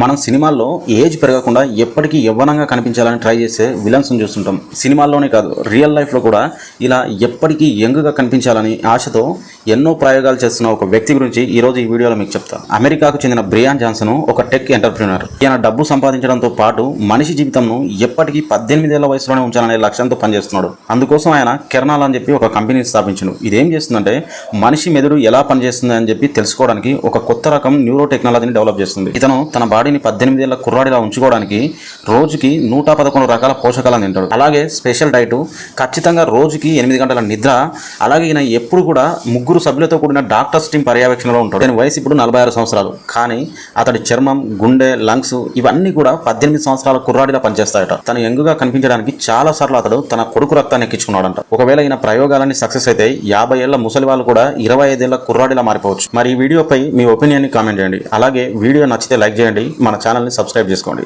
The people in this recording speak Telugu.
మనం సినిమాల్లో ఏజ్ పెరగకుండా ఎప్పటికీ యవ్వనంగా కనిపించాలని ట్రై చేసే విలన్స్ని చూస్తుంటాం. సినిమాల్లోనే కాదు రియల్ లైఫ్లో కూడా ఇలా ఎప్పటికీ యంగ్గా కనిపించాలని ఆశతో ఎన్నో ప్రయోగాలు చేస్తున్న ఒక వ్యక్తి గురించి ఈ రోజు ఈ వీడియోలో మీకు చెప్తా. అమెరికాకు చెందిన బ్రియాన్ జాన్సన్ ఒక టెక్ ఎంటర్ప్రినర్. ఈయన డబ్బు సంపాదించడంతో పాటు మనిషి జీవితంను ఎప్పటికీ పద్దెనిమిదేళ్ళ వయసులోనే ఉంచాలనే లక్ష్యంతో పనిచేస్తున్నాడు. అందుకోసం ఆయన కిరణాలు అని చెప్పి ఒక కంపెనీని స్థాపించిండు. ఇదేం చేస్తుందంటే మనిషి మెదడు ఎలా పనిచేస్తుంది అని చెప్పి తెలుసుకోవడానికి ఒక కొత్త రకం న్యూరో టెక్నాలజీని డెవలప్ చేస్తుంది. ఇతను తన బాడీని పద్దెనిమిదేళ్ళ కుర్రాడిలా ఉంచుకోవడానికి రోజుకి నూట పదకొండు రకాల పోషకాలను తింటాడు. అలాగే స్పెషల్ డైట్ ఖచ్చితంగా రోజుకి ఎనిమిది గంటల నిద్ర అలాగే ఈయన ఎప్పుడు కూడా ముగ్గురు సభ్యులతో కూడిన డాక్టర్స్ టీం పర్యవేక్షణలో ఉంటాడు. ఆయన వయసు ఇప్పుడు నలభై ఆరు సంవత్సరాలు. కానీ అతడి చర్మం గుండె లంగ్స్ ఇవన్నీ కూడా పద్దెనిమిది సంవత్సరాల కుర్రాడిలా పనిచేస్తాయట. తను యంగుగా కనిపించడానికి చాలా సార్లు అతడు తన కొడుకు రక్తాన్ని ఎక్కించుకున్నాడంట. ఒకవేళ ఈయన ప్రయోగాలన్నీ సక్సెస్ అయితే యాభై ఏళ్ళ ముసలి వాళ్ళు కూడా ఇరవై ఐదేళ్ళ కుర్రాడిలా మారిపోవచ్చు. మరి ఈ వీడియోపై మీ ఒపీనియన్ని కామెంట్ చేయండి. అలాగే వీడియో నచ్చితే లైక్ చేయండి. మన ఛానల్ని సబ్స్క్రైబ్ చేసుకోండి.